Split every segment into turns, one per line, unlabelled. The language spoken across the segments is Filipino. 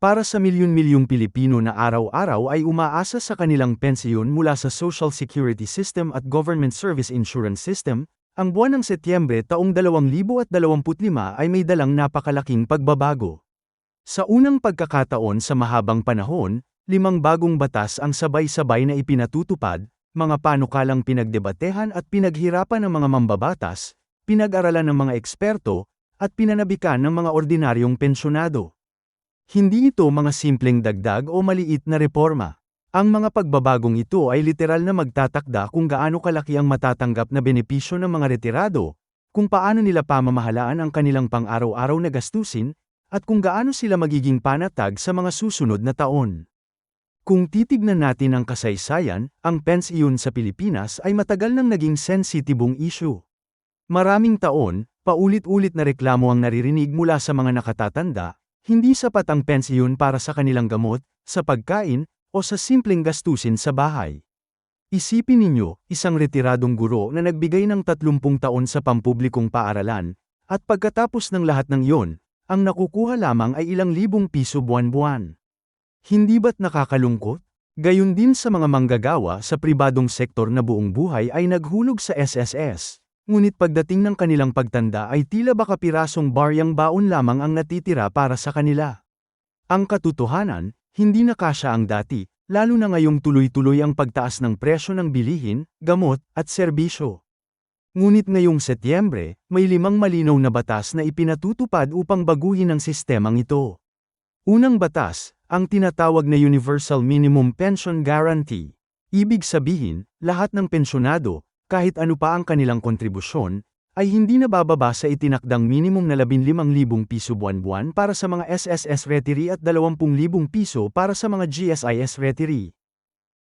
Para sa milyon-milyong Pilipino na araw-araw ay umaasa sa kanilang pensiyon mula sa Social Security System at Government Service Insurance System, ang buwan ng Setyembre taong 2025 ay may dalang napakalaking pagbabago. Sa unang pagkakataon sa mahabang panahon, limang bagong batas ang sabay-sabay na ipinatutupad, mga panukalang pinagdebatehan at pinaghirapan ng mga mambabatas, pinag-aralan ng mga eksperto, at pinanabikan ng mga ordinaryong pensyonado. Hindi ito mga simpleng dagdag o maliit na reforma. Ang mga pagbabagong ito ay literal na magtatakda kung gaano kalaki ang matatanggap na benepisyo ng mga retirado, kung paano nila pamamahalaan ang kanilang pang-araw-araw na gastusin, at kung gaano sila magiging panatag sa mga susunod na taon. Kung titignan natin ang kasaysayan, ang pensiyon sa Pilipinas ay matagal nang naging sensitibong issue. Maraming taon, paulit-ulit na reklamo ang naririnig mula sa mga nakatatanda, hindi sapat ang pensiyon para sa kanilang gamot, sa pagkain, o sa simpleng gastusin sa bahay. Isipin ninyo, isang retiradong guro na nagbigay ng 30 taon sa pampublikong paaralan, at pagkatapos ng lahat ng iyon, ang nakukuha lamang ay ilang libong piso buwan-buwan. Hindi ba't nakakalungkot? Gayon din sa mga manggagawa sa pribadong sektor na buong buhay ay naghulog sa SSS. Ngunit pagdating ng kanilang pagtanda ay tila baka pirasong baryang baon lamang ang natitira para sa kanila. Ang katotohanan, hindi na kasya ang dati, lalo na ngayong tuloy-tuloy ang pagtaas ng presyo ng bilihin, gamot, at serbisyo. Ngunit ngayong Setyembre, may limang malinaw na batas na ipinatutupad upang baguhin ang sistemang ito. Unang batas, ang tinatawag na Universal Minimum Pension Guarantee. Ibig sabihin, lahat ng pensyonado, kahit ano pa ang kanilang kontribusyon, ay hindi nabababa sa itinakdang minimum na 15,000 piso buwan-buwan para sa mga SSS retiree at 20,000 piso para sa mga GSIS retiree.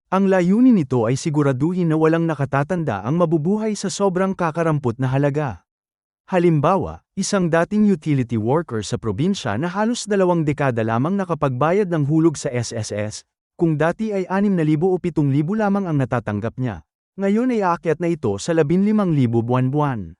Ang layunin nito ay siguraduhin na walang nakatatanda ang mabubuhay sa sobrang kakarampot na halaga. Halimbawa, isang dating utility worker sa probinsya na halos dalawang dekada lamang nakapagbayad ng hulog sa SSS, kung dati ay 6,000 o 7,000 lamang ang natatanggap niya. Ngayon ay aakyat na ito sa 15,000 buwan-buwan.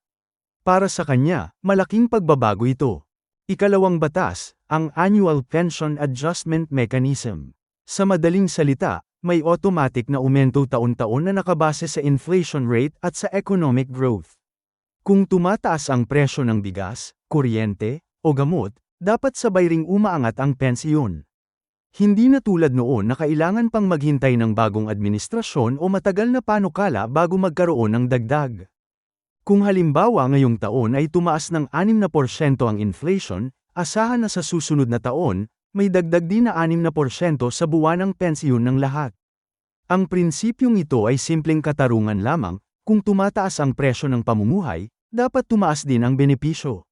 Para sa kanya, malaking pagbabago ito. Ikalawang batas, ang Annual Pension Adjustment Mechanism. Sa madaling salita, may automatic na umento taon-taon na nakabase sa inflation rate at sa economic growth. Kung tumataas ang presyo ng bigas, kuryente, o gamot, dapat sabay ring umaangat ang pensiyon. Hindi na tulad noon na kailangan pang maghintay ng bagong administrasyon o matagal na panukala bago magkaroon ng dagdag. Kung halimbawa ngayong taon ay tumaas ng 6% ang inflation, asahan na sa susunod na taon, may dagdag din na 6% sa buwan ng pensiyon ng lahat. Ang prinsipyong ito ay simpleng katarungan lamang, kung tumataas ang presyo ng pamumuhay, dapat tumaas din ang benepisyo.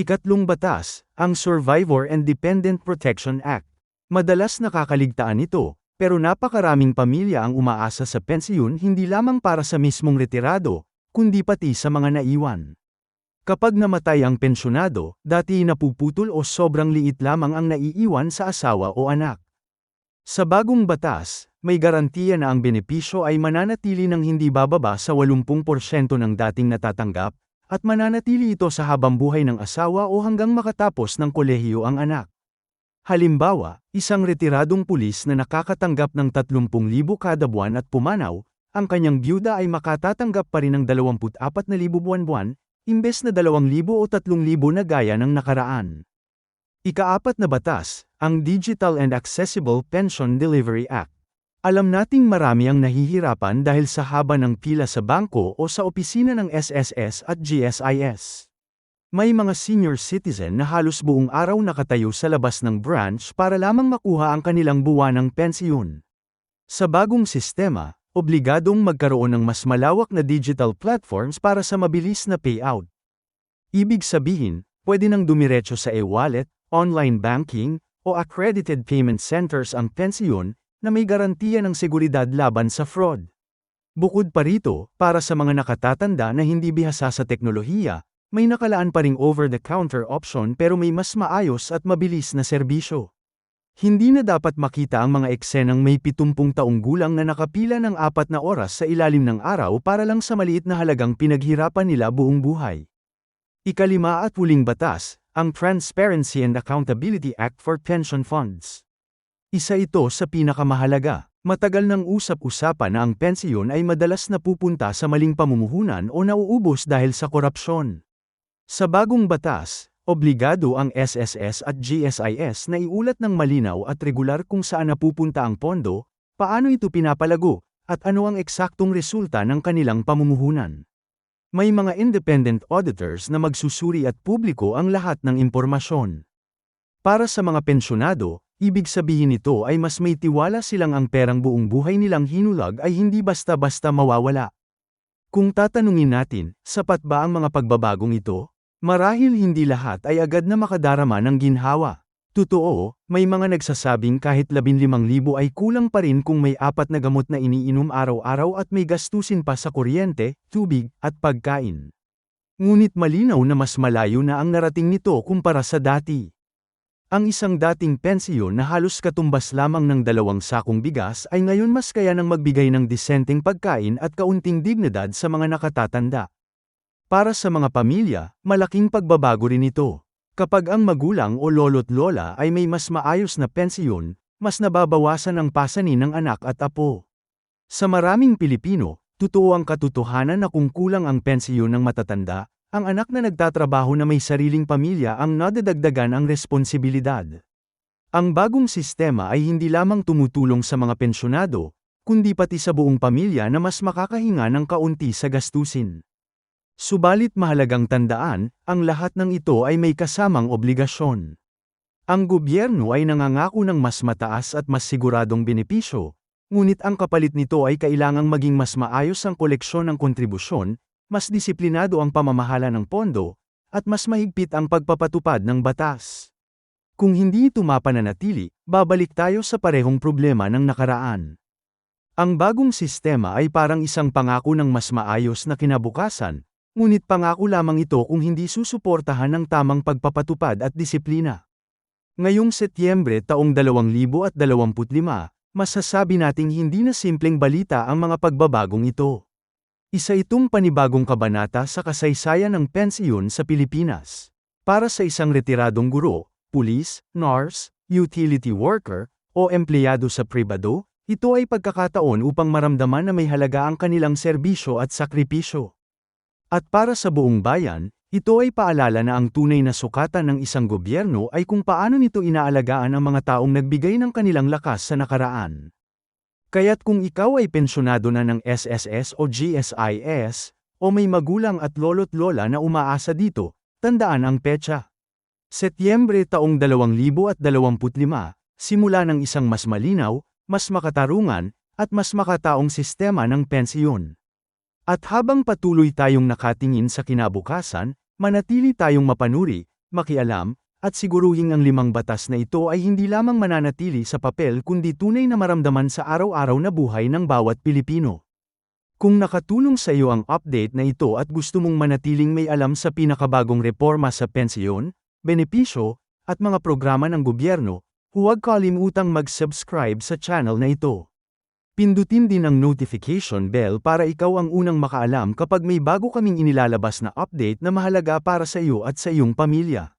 Ikatlong batas, ang Survivor and Dependent Protection Act. Madalas nakakaligtaan ito, pero napakaraming pamilya ang umaasa sa pensiyon hindi lamang para sa mismong retirado, kundi pati sa mga naiwan. Kapag namatay ang pensyonado, dati napuputol o sobrang liit lamang ang naiiwan sa asawa o anak. Sa bagong batas, may garantiya na ang benepisyo ay mananatili ng hindi bababa sa 80% ng dating natatanggap, at mananatili ito sa habang buhay ng asawa o hanggang makatapos ng kolehiyo ang anak. Halimbawa, isang retiradong pulis na nakakatanggap ng 30,000 kada buwan at pumanaw, ang kanyang byuda ay makatatanggap pa rin ng 24,000 buwan-buwan, imbes na 2,000 o 3,000 na gaya ng nakaraan. Ikaapat na batas, ang Digital and Accessible Pension Delivery Act. Alam nating marami ang nahihirapan dahil sa haba ng pila sa bangko o sa opisina ng SSS at GSIS. May mga senior citizen na halos buong araw nakatayo sa labas ng branch para lamang makuha ang kanilang buwanang pensiyon. Sa bagong sistema, obligadong magkaroon ng mas malawak na digital platforms para sa mabilis na payout. Ibig sabihin, pwede nang dumiretso sa e-wallet, online banking, o accredited payment centers ang pensiyon na may garantiya ng seguridad laban sa fraud. Bukod pa rito, para sa mga nakatatanda na hindi bihasa sa teknolohiya, may nakalaan pa ring over-the-counter option pero may mas maayos at mabilis na serbisyo. Hindi na dapat makita ang mga eksenang may 70 taong gulang na nakapila ng apat na oras sa ilalim ng araw para lang sa maliit na halagang pinaghirapan nila buong buhay. Ikalima at huling batas, ang Transparency and Accountability Act for Pension Funds. Isa ito sa pinakamahalaga. Matagal nang usap-usapan na ang pensiyon ay madalas napupunta sa maling pamumuhunan o nauubos dahil sa korupsyon. Sa bagong batas, obligado ang SSS at GSIS na iulat ng malinaw at regular kung saan napupunta ang pondo, paano ito pinapalago, at ano ang eksaktong resulta ng kanilang pamumuhunan. May mga independent auditors na magsusuri at publiko ang lahat ng impormasyon. Para sa mga pensyonado, ibig sabihin nito ay mas may tiwala silang ang perang buong buhay nilang hinulag ay hindi basta-basta mawawala. Kung tatanungin natin, sapat ba ang mga pagbabagong ito? Marahil hindi lahat ay agad na makadarama ng ginhawa. Totoo, may mga nagsasabing kahit 15,000 ay kulang pa rin kung may apat na gamot na iniinom araw-araw at may gastusin pa sa kuryente, tubig, at pagkain. Ngunit malinaw na mas malayo na ang narating nito kumpara sa dati. Ang isang dating pensiyon na halos katumbas lamang ng dalawang sakong bigas ay ngayon mas kaya nang magbigay ng disenteng pagkain at kaunting dignidad sa mga nakatatanda. Para sa mga pamilya, malaking pagbabago rin ito. Kapag ang magulang o lolo't lola ay may mas maayos na pensiyon, mas nababawasan ang pasanin ng anak at apo. Sa maraming Pilipino, totoo ang katotohanan na kung kulang ang pensiyon ng matatanda, ang anak na nagtatrabaho na may sariling pamilya ang nadadagdagan ang responsibilidad. Ang bagong sistema ay hindi lamang tumutulong sa mga pensyonado, kundi pati sa buong pamilya na mas makakahinga ng kaunti sa gastusin. Subalit mahalagang tandaan, ang lahat ng ito ay may kasamang obligasyon. Ang gobyerno ay nangangako ng mas mataas at mas siguradong benepisyo, ngunit ang kapalit nito ay kailangang maging mas maayos ang koleksyon ng kontribusyon, mas disiplinado ang pamamahala ng pondo, at mas mahigpit ang pagpapatupad ng batas. Kung hindi ito mapananatili, babalik tayo sa parehong problema ng nakaraan. Ang bagong sistema ay parang isang pangako ng mas maayos na kinabukasan, Ngunit pangako lamang ito kung hindi susuportahan ng tamang pagpapatupad at disiplina. Ngayong Setyembre taong 2025, masasabi nating hindi na simpleng balita ang mga pagbabagong ito. Isa itong panibagong kabanata sa kasaysayan ng pensiyon sa Pilipinas. Para sa isang retiradong guro, pulis, nurse, utility worker, o empleyado sa pribado, ito ay pagkakataon upang maramdaman na may halaga ang kanilang serbisyo at sakripisyo. At para sa buong bayan, ito ay paalala na ang tunay na sukatan ng isang gobyerno ay kung paano nito inaalagaan ang mga taong nagbigay ng kanilang lakas sa nakaraan. Kaya't kung ikaw ay pensyonado na ng SSS o GSIS, o may magulang at lolo't lola na umaasa dito, tandaan ang petsa. Setyembre taong 2025, simula ng isang mas malinaw, mas makatarungan, at mas makataong sistema ng pensiyon. At habang patuloy tayong nakatingin sa kinabukasan, manatili tayong mapanuri, makialam, at siguruhin ang limang batas na ito ay hindi lamang mananatili sa papel kundi tunay na maramdaman sa araw-araw na buhay ng bawat Pilipino. Kung nakatulong sa iyo ang update na ito at gusto mong manatiling may alam sa pinakabagong reforma sa pensyon, benepisyo, at mga programa ng gobyerno, huwag kalimutang mag-subscribe sa channel na ito. Pindutin din ang notification bell para ikaw ang unang makaalam kapag may bago kaming inilalabas na update na mahalaga para sa iyo at sa iyong pamilya.